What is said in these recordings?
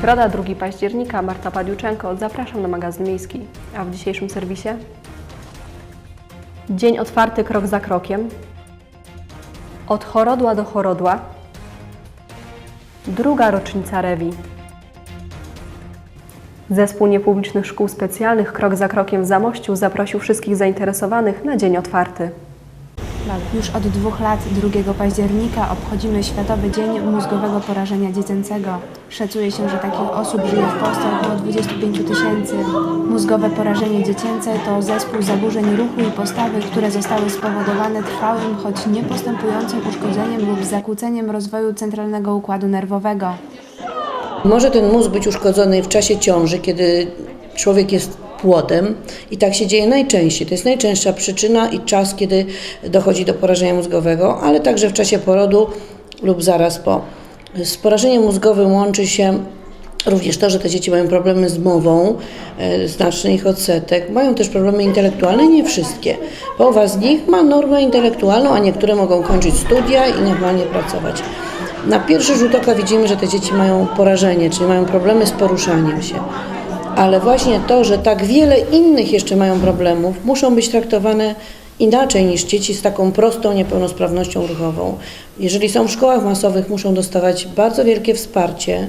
Środa 2 października, Marta Padiuczenko, zapraszam na magazyn miejski. A w dzisiejszym serwisie? Dzień otwarty krok za krokiem. Od chorodła do chorodła. Druga rocznica Rewi. Zespół Niepublicznych Szkół Specjalnych Krok za Krokiem w Zamościu zaprosił wszystkich zainteresowanych na dzień otwarty. Już od dwóch lat, 2 października, obchodzimy Światowy Dzień Mózgowego Porażenia Dziecięcego. Szacuje się, że takich osób żyje w Polsce około 25 tysięcy. Mózgowe porażenie dziecięce to zespół zaburzeń ruchu i postawy, które zostały spowodowane trwałym, choć niepostępującym uszkodzeniem lub zakłóceniem rozwoju centralnego układu nerwowego. Może ten mózg być uszkodzony w czasie ciąży, kiedy człowiek jest płodem i tak się dzieje najczęściej. To jest najczęstsza przyczyna i czas, kiedy dochodzi do porażenia mózgowego, ale także w czasie porodu lub zaraz po. Z porażeniem mózgowym łączy się Również to, że te dzieci mają problemy z mową, e, znaczny ich odsetek, mają też problemy intelektualne, nie wszystkie. Połowa z nich ma normę intelektualną, a niektóre mogą kończyć studia i normalnie pracować. Na pierwszy rzut oka widzimy, że te dzieci mają porażenie, czyli mają problemy z poruszaniem się. Ale właśnie to, że tak wiele innych jeszcze mają problemów, muszą być traktowane inaczej niż dzieci z taką prostą niepełnosprawnością ruchową. Jeżeli są w szkołach masowych, muszą dostawać bardzo wielkie wsparcie,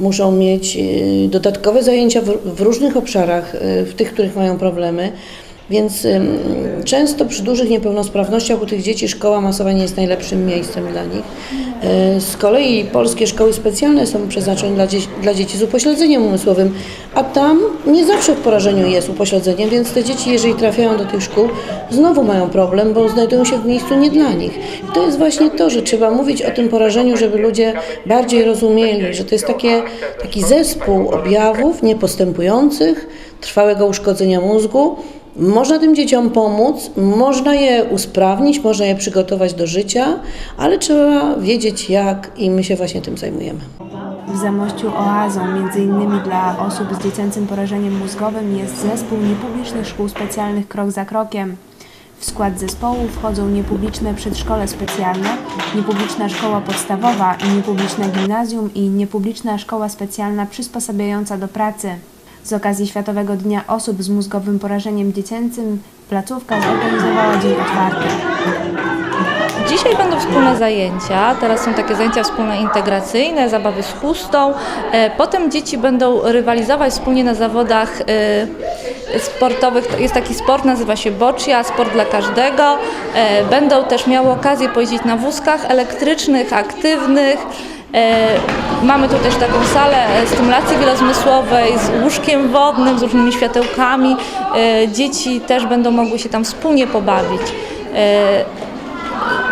muszą mieć y, dodatkowe zajęcia w, różnych obszarach, y, w tych, których mają problemy. Więc często przy dużych niepełnosprawnościach u tych dzieci szkoła masowa nie jest najlepszym miejscem dla nich. Y, Z kolei polskie szkoły specjalne są przeznaczone dla, dzie- dla dzieci z upośledzeniem umysłowym, a tam nie zawsze w porażeniu jest upośledzenie, więc te dzieci, jeżeli trafiają do tych szkół, znowu mają problem, bo znajdują się w miejscu nie dla nich. I to jest właśnie to, że trzeba mówić o tym porażeniu, żeby ludzie bardziej rozumieli, że to jest takie, taki zespół objawów niepostępujących, trwałego uszkodzenia mózgu, można tym dzieciom pomóc, można je usprawnić, można je przygotować do życia, ale trzeba wiedzieć jak i my się właśnie tym zajmujemy. W Zamościu oazą, między innymi dla osób z dziecięcym porażeniem mózgowym, jest zespół niepublicznych szkół specjalnych Krok za Krokiem. W skład zespołu wchodzą niepubliczne przedszkole specjalne, niepubliczna szkoła podstawowa niepubliczne gimnazjum i niepubliczna szkoła specjalna przysposabiająca do pracy. Z okazji Światowego Dnia Osób z mózgowym porażeniem dziecięcym placówka zorganizowała dzień otwarty. Dzisiaj będą wspólne zajęcia, teraz są takie zajęcia wspólne integracyjne, zabawy z chustą. E, Potem dzieci będą rywalizować wspólnie na zawodach e, sportowych. To Jest taki sport, nazywa się boccia, sport dla każdego. E, Będą też miały okazję pojeździć na wózkach elektrycznych, aktywnych. E, Mamy tu też taką salę e, stymulacji wielozmysłowej z łóżkiem wodnym, z różnymi światełkami. E, Dzieci też będą mogły się tam wspólnie pobawić.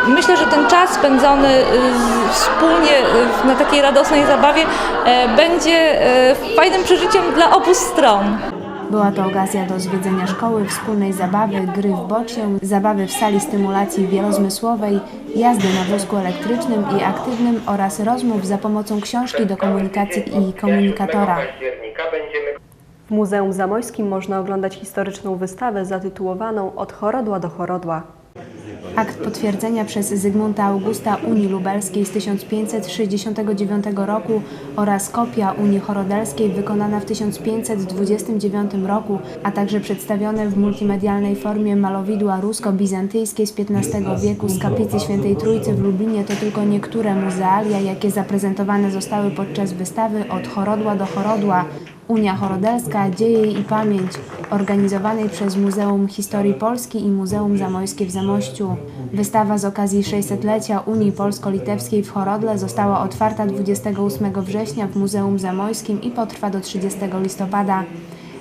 Myślę, że ten czas spędzony wspólnie na takiej radosnej zabawie będzie fajnym przeżyciem dla obu stron. Była to okazja do zwiedzenia szkoły, wspólnej zabawy, gry w bocie, zabawy w sali stymulacji wielozmysłowej, jazdy na wózku elektrycznym i aktywnym oraz rozmów za pomocą książki do komunikacji i komunikatora. W Muzeum Zamojskim można oglądać historyczną wystawę zatytułowaną Od chorodła do chorodła. Akt potwierdzenia przez Zygmunta Augusta Unii Lubelskiej z 1569 roku oraz kopia Unii Chorodelskiej wykonana w 1529 roku, a także przedstawione w multimedialnej formie malowidła rusko-bizantyjskie z XV wieku z kaplicy Świętej Trójcy w Lublinie to tylko niektóre muzealia, jakie zaprezentowane zostały podczas wystawy Od chorodła do chorodła Unia Chorodelska Dzieje i Pamięć, organizowanej przez Muzeum Historii Polski i Muzeum Zamojskie w Zamościu. Wystawa z okazji 600-lecia Unii Polsko-Litewskiej w Chorodle została otwarta 28 września w Muzeum Zamojskim i potrwa do 30 listopada.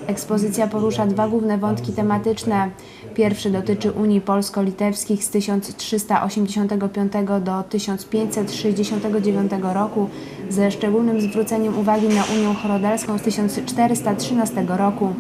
Ekspozycja porusza dwa główne wątki tematyczne. Pierwszy dotyczy Unii Polsko-Litewskich z 1385 do 1569 roku, ze szczególnym zwróceniem uwagi na Unię Chorodelską z 1413 roku.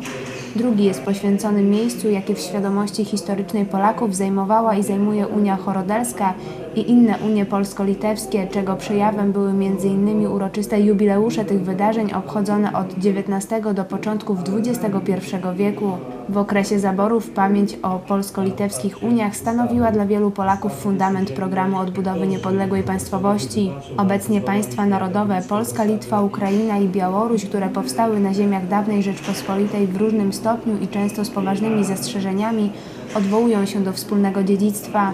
Drugi jest poświęcony miejscu, jakie w świadomości historycznej Polaków zajmowała i zajmuje Unia Chorodelska i inne unie polsko-litewskie, czego przejawem były m.in. uroczyste jubileusze tych wydarzeń obchodzone od XIX do początków XXI wieku. W okresie zaborów pamięć o polsko-litewskich uniach stanowiła dla wielu Polaków fundament programu odbudowy niepodległej państwowości. Obecnie państwa narodowe Polska, Litwa, Ukraina i Białoruś, które powstały na ziemiach dawnej Rzeczpospolitej w różnym stopniu i często z poważnymi zastrzeżeniami, odwołują się do wspólnego dziedzictwa.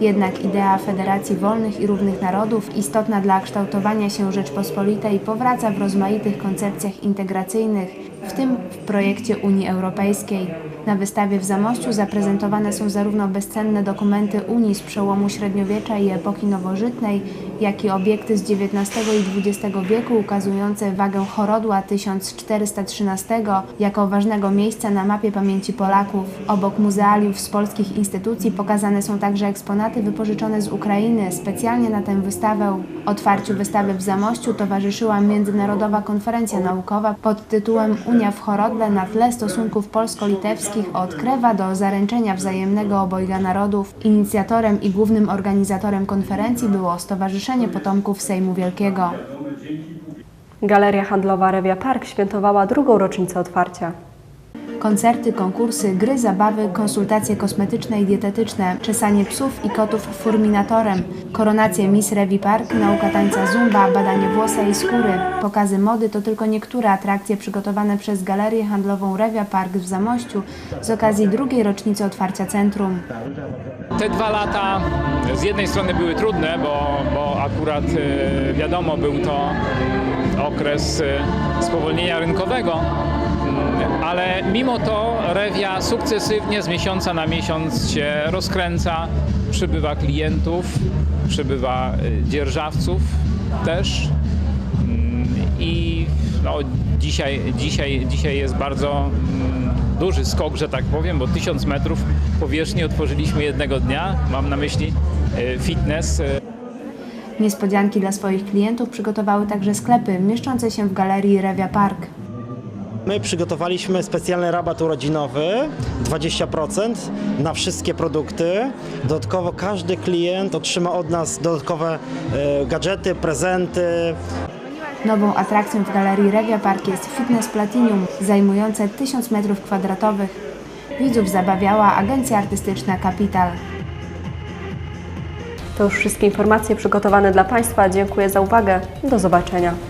Jednak idea Federacji Wolnych i Równych Narodów, istotna dla kształtowania się Rzeczpospolitej, powraca w rozmaitych koncepcjach integracyjnych, w tym w projekcie Unii Europejskiej. Na wystawie w Zamościu zaprezentowane są zarówno bezcenne dokumenty Unii z przełomu średniowiecza i epoki nowożytnej, jak i obiekty z XIX i XX wieku ukazujące wagę chorodła 1413 jako ważnego miejsca na mapie pamięci Polaków. Obok muzealiów z polskich instytucji pokazane są także eksponaty wypożyczone z Ukrainy specjalnie na tę wystawę. Otwarciu wystawy w Zamościu towarzyszyła Międzynarodowa Konferencja Naukowa pod tytułem Unia w Chorodle na tle stosunków polsko-litewskich od krewa do zaręczenia wzajemnego obojga narodów. Inicjatorem i głównym organizatorem konferencji było Stowarzyszenie Potomków Sejmu Wielkiego. Galeria handlowa Rewia Park świętowała drugą rocznicę otwarcia. Koncerty, konkursy, gry, zabawy, konsultacje kosmetyczne i dietetyczne, czesanie psów i kotów furminatorem, koronacje Miss Revi Park, nauka tańca zumba, badanie włosa i skóry, pokazy mody to tylko niektóre atrakcje przygotowane przez Galerię Handlową Rewia Park w Zamościu z okazji drugiej rocznicy otwarcia centrum. Te dwa lata z jednej strony były trudne, bo, bo akurat e, wiadomo, był to okres e, spowolnienia rynkowego, ale mimo to Rewia sukcesywnie z miesiąca na miesiąc się rozkręca, przybywa klientów, przybywa e, dzierżawców też. Mm, I no, dzisiaj, dzisiaj, dzisiaj jest bardzo mm, duży skok, że tak powiem, bo 1000 metrów powierzchni otworzyliśmy jednego dnia. Mam na myśli e, fitness. e, Niespodzianki dla swoich klientów przygotowały także sklepy mieszczące się w Galerii Rewia Park. My przygotowaliśmy specjalny rabat urodzinowy 20% na wszystkie produkty. Dodatkowo każdy klient otrzyma od nas dodatkowe e, gadżety, prezenty, Nową atrakcją w Galerii Rewia Park jest Fitness Platinum, zajmujące 1000 m2. Widzów zabawiała agencja artystyczna Capital. To już wszystkie informacje przygotowane dla Państwa. Dziękuję za uwagę. Do zobaczenia.